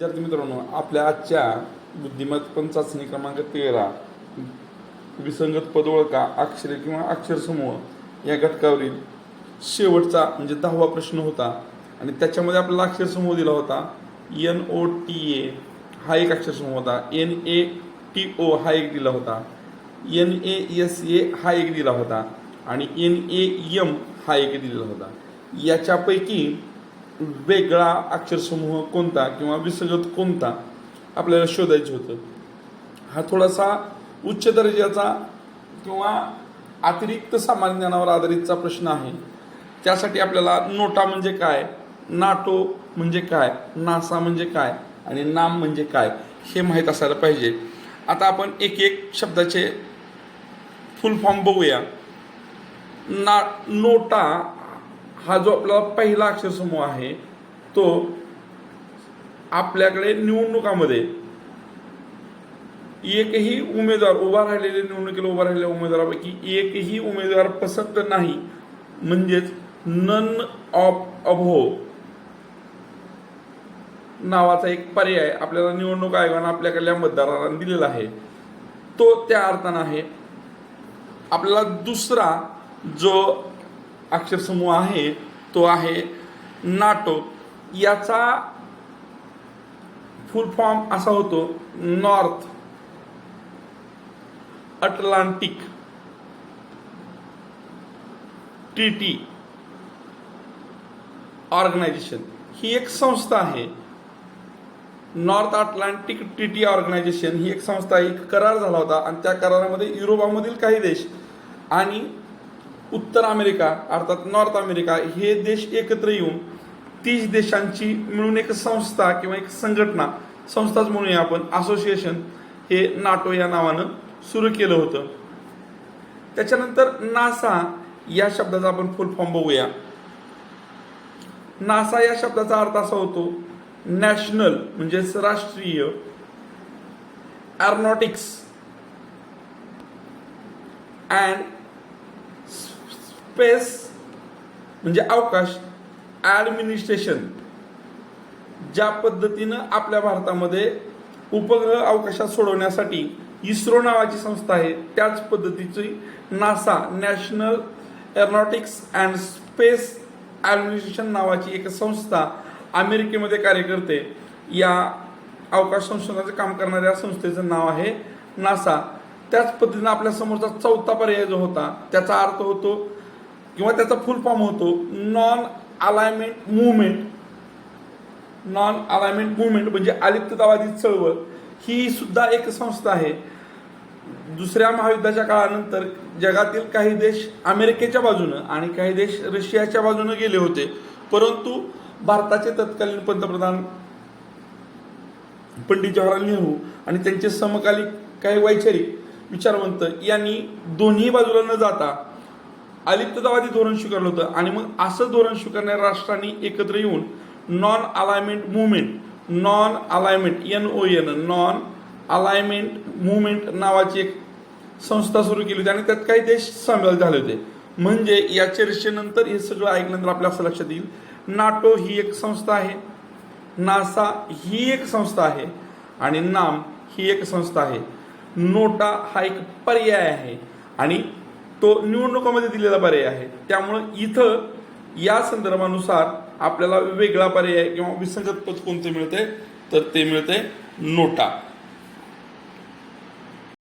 विद्यार्थी मित्रांनो आपल्या आजच्या बुद्धिमत्पण चाचणी क्रमांक तेरा विसंगत पद ओळखा अक्षरे किंवा अक्षरसमूह या घटकावरील शेवटचा म्हणजे दहावा प्रश्न होता. आणि त्याच्यामध्ये आपल्याला अक्षर समूह दिला होता. एन ओ टी ए हा एक अक्षर समूह होता. एन ए टी ओ हा एक दिला होता. एन ए एस ए हा एक दिला होता. आणि एन ए एम हा एक दिलेला होता. याच्यापैकी वेगळा अक्षरसमूह कोणता किंवा विसंगत कोणता आपल्याला शोधायचं होतं. हा थोडासा उच्च दर्जाचा किंवा अतिरिक्त सामान्य ज्ञानावर आधारितचा प्रश्न आहे. त्यासाठी आपल्याला नोटा म्हणजे काय नाटो म्हणजे काय नासा म्हणजे काय आणि नाम म्हणजे काय हे माहीत असायला पाहिजे. आता आपण एक एक शब्दाचे फुल फॉर्म बघूया. ना नोटा हा जो आपला पहिला अक्षरसमूह आहे तो आपल्याकडे निवडणुकामध्ये एकही उमेदवार उभा राहिलेले निवडणुकीला उभा राहिलेल्या उमेदवारापैकी एकही उमेदवार पसंत नाही. म्हणजेच नन ऑफ अभो नावाचा एक पर्याय आपल्याला निवडणूक आयोगानं आपल्याकडल्या मतदारांना दिलेला आहे. तो त्या अर्थानं आहे आपल्याला दुसरा जो अक्षरसमूह आहे तो आहे नाटो. याचा फुल फॉर्म असा होतो नॉर्थ अटलांटिक टी टी ऑर्गनायझेशन ही एक संस्था आहे. नॉर्थ अटलांटिक टी टी ऑर्गनायझेशन ही एक संस्था एक करार झाला होता आणि त्या करारामध्ये युरोपामधील काही देश आणि उत्तर अमेरिका अर्थात नॉर्थ अमेरिका हे देश एकत्र येऊन तीस देशांची मिळून एक संस्था किंवा एक संघटना संस्थाच म्हणूया आपण असोसिएशन हे नाटो या नावानं सुरू केलं होतं. त्याच्यानंतर नासा या शब्दाचा आपण फुल फॉर्म बघूया. नासा या शब्दाचा अर्थ असा होतो नॅशनल म्हणजेच राष्ट्रीय एरोनॉटिक्स अँड स्पेस म्हणजे अवकाश ॲडमिनिस्ट्रेशन ज्या पद्धतीनं आपल्या भारतामध्ये उपग्रह अवकाशात सोडवण्यासाठी इस्रो नावाची संस्था आहे त्याच पद्धतीची NASA national aeronautics and space administration नावाची एक संस्था अमेरिकेमध्ये कार्य करते. या अवकाश संशोधनाचं काम करणाऱ्या संस्थेचं नाव आहे नासा. त्याच पद्धतीनं आपल्या समोरचा चौथा पर्याय जो होता त्याचा अर्थ होतो किंवा त्याचा फुल फॉर्म होतो. Non alignment movement non alignment movement म्हणजे अलिप्ततावादी चळवळ. ही सुद्धा एक संस्था आहे. दुसऱ्या महायुद्धाच्या काळानंतर जगातील काही देश अमेरिकेच्या बाजूनं आणि काही देश रशियाच्या बाजूनं गेले होते. परंतु भारताचे तत्कालीन पंतप्रधान पंडित जवाहरलाल नेहरू आणि त्यांचे समकालीन काही वैचारिक विचारवंत यांनी दोन्ही बाजूला न जाता अलिप्ततावादी धोरण स्वीकारलं होतं. आणि मग असं धोरण स्वीकारणाऱ्या राष्ट्रांनी एकत्र येऊन non alignment movement non alignment N O N non alignment movement नावाची एक संस्था सुरू केली होती. आणि त्यात काही देश सामील झाले होते. म्हणजे या चर्चेनंतर हे सगळं ऐकल्यानंतर आपल्या असं लक्षात येईल. नाटो ही एक संस्था आहे. नासा ही एक संस्था आहे. आणि नाम ही एक संस्था आहे. नोटा हा एक पर्याय आहे. आणि तो निवडणुकामध्ये दिलेला पर्याय आहे. त्यामुळं इथं या संदर्भानुसार आपल्याला वेगळा पर्याय किंवा विसंगत पद कोणते मिळते? तर ते मिळते नोटा.